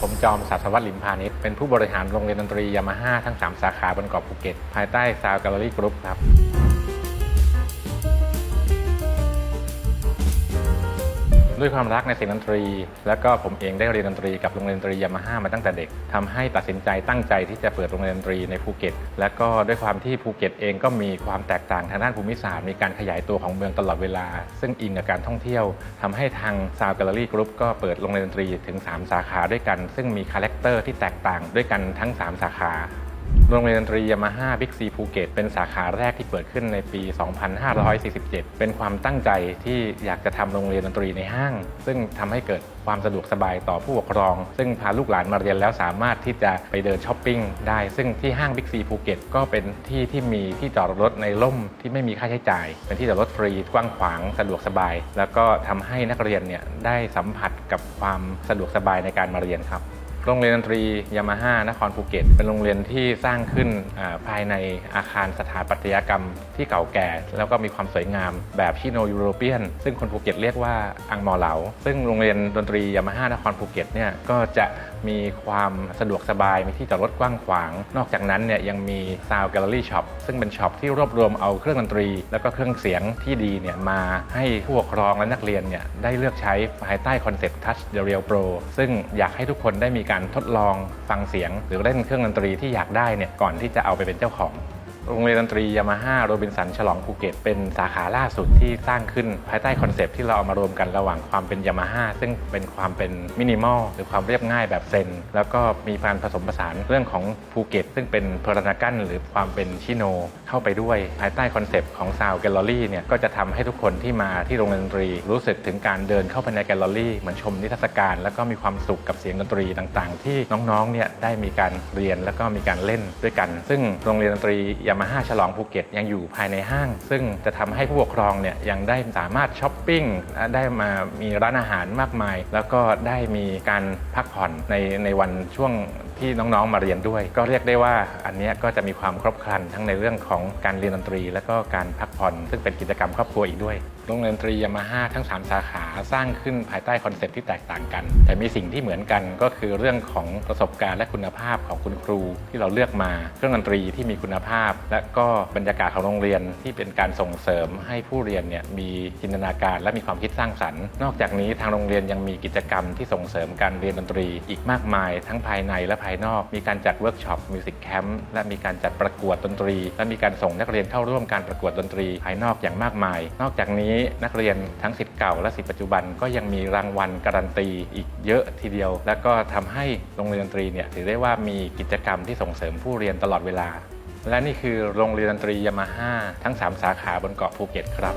ผมจอมศาสวัตรลิมพาณิชย์เป็นผู้บริหารโรงเรียนดนตรียามาฮ่าทั้ง 3 สาขาบนเกาะภูเก็ต ภายใต้ซาวแกลเลอรี่กรุ๊ปครับ ด้วยความรักในเสียงดนตรี แล้วก็ผมเองได้เรียนดนตรีกับโรงเรียนดนตรียามาฮ่ามาตั้งแต่เด็กทำให้ตัดสินใจตั้งใจที่จะเปิดโรงเรียนดนตรีในภูเก็ต และก็ด้วยความที่ภูเก็ตเองก็มีความแตกต่างทางด้านภูมิศาสตร์มีการขยายตัวของเมืองตลอดเวลา ซึ่งอิงกับการท่องเที่ยวทำให้ทางซาวแกลเลอรี่กรุ๊ปก็เปิดโรงเรียนดนตรีถึง 3 สาขาด้วยกัน ซึ่งมีคาแรคเตอร์ที่แตกต่างด้วยกันทั้ง 3 สาขา โรงเรียนดนตรียามาฮ่าบิ๊กซีภูเก็ตเป็นสาขาแรกที่เปิดขึ้นในปี 2547 เป็นความตั้งใจที่อยากจะทำโรงเรียนดนตรีในห้าง ซึ่งทำให้เกิดความสะดวกสบายต่อผู้ปกครอง ซึ่งพาลูกหลานมาเรียนแล้วสามารถที่จะไปเดินช้อปปิ้งได้ ซึ่งที่ห้างบิ๊กซีภูเก็ตก็เป็นที่ที่มีที่จอดรถในร่มที่ไม่มีค่าใช้จ่าย เป็นที่จอดรถฟรีกว้างขวางสะดวกสบาย แล้วก็ทำให้นักเรียนเนี่ยได้สัมผัสกับความสะดวกสบายในการมาเรียนครับ โรงเรียนดนตรียามาฮ่านครภูเก็ต เป็นโรงเรียนที่สร้างขึ้นภายในอาคารสถาปัตยกรรมที่เก่าแก่ แล้วก็มีความสวยงามแบบชิโนยูโรเปียน ซึ่งคนภูเก็ตเรียกว่าอังมอเหลา ซึ่งโรงเรียนดนตรียามาฮ่านครภูเก็ตเนี่ยก็จะมีความสะดวกสบาย มีที่จอดรถกว้างขวาง นอกจากนั้นเนี่ยยังมีซาวแกลเลอรี่ช็อปซึ่งเป็นช็อปที่รวบรวมเอาเครื่องดนตรี แล้วก็เครื่องเสียงที่ดีเนี่ยมาให้ผู้ปกครองและนักเรียนเนี่ยได้เลือกใช้ภายใต้คอนเซ็ปต์ Touch the Real Pro ซึ่งอยากให้ทุกคนได้มีการทดลองฟังเสียง หรือเล่นเครื่องดนตรีที่อยากได้เนี่ยก่อนที่จะเอาไปเป็นเจ้าของ โรงเรียนดนตรียามาฮ่าโรบินสันฉลองภูเก็ตเป็นสาขาล่าสุดที่สร้างขึ้นภายใต้คอนเซปที่เราเอามารวมกันระหว่างความเป็นยามาฮ่าซึ่งเป็นความเป็นมินิมอลหรือความเรียบง่ายแบบเซน แล้วก็มีการผสมผสานเรื่องของภูเก็ต ซึ่งเป็นเพอร์นากันหรือความเป็นชิโนเข้าไปด้วย ภายใต้คอนเซปต์ของซาวแกลเลอรี่เนี่ยก็จะทำให้ทุกคนที่มาที่โรงเรียนดนตรี รู้สึกถึงการเดินเข้าไปในแกลเลอรี่เหมือนชมนิทรรศการ แล้วก็มีความสุขกับเสียงดนตรีต่าง ๆ ที่น้องๆเนี่ยได้มีการเรียนแล้วก็มีการเล่นด้วยกัน ซึ่งโรงเรียนดนตรียามาฮ่าฉลองภูเก็ตยังอยู่ภายในห้าง ซึ่งจะทำให้ผู้ปกครองเนี่ยยังได้สามารถช้อปปิ้งได้มามีร้านอาหารมากมาย แล้วก็ได้มีการพักผ่อนในในวันช่วง ที่น้องๆมาเรียนด้วย ก็เรียกได้ว่าอันนี้ก็จะมีความครบครันทั้งในเรื่องของการเรียนดนตรี และก็การพักผ่อนซึ่งเป็นกิจกรรมครอบครัวอีกด้วยโรงเรียนดนตรียามาฮ่าทั้ง 3 สาขาสร้างขึ้นภายใต้คอนเซ็ปต์ที่แตกต่างกัน แต่มีสิ่งที่เหมือนกันก็คือเรื่องของประสบการณ์และคุณภาพของคุณครู ที่เราเลือกมาเครื่องดนตรีที่มีคุณภาพ และก็บรรยากาศของโรงเรียนที่เป็นการส่งเสริมให้ผู้เรียนเนี่ยมีจินตนาการและมีความคิดสร้างสรรค์ นอกจากนี้ทางโรงเรียนยังมีกิจกรรมที่ส่งเสริมการเรียนดนตรี อีกมากมาย ทั้งภายในและภายนอก มีการจัดเวิร์กช็อปมิวสิกแคมป์และมีการจัดประกวดดนตรี และมีการส่งนักเรียนเข้าร่วมการประกวดดนตรีภายนอกอย่างมากมาย นอกจากนี้นักเรียนทั้งสิทธิ์เก่าและสิทธิ์ปัจจุบันก็ยังมีรางวัลการันตีอีกเยอะทีเดียว และก็ทำให้โรงเรียนดนตรีเนี่ยถือได้ว่ามีกิจกรรมที่ส่งเสริมผู้เรียนตลอดเวลา และนี่คือโรงเรียนดนตรียามาฮ่าทั้ง 3 สาขาบนเกาะภูเก็ตครับ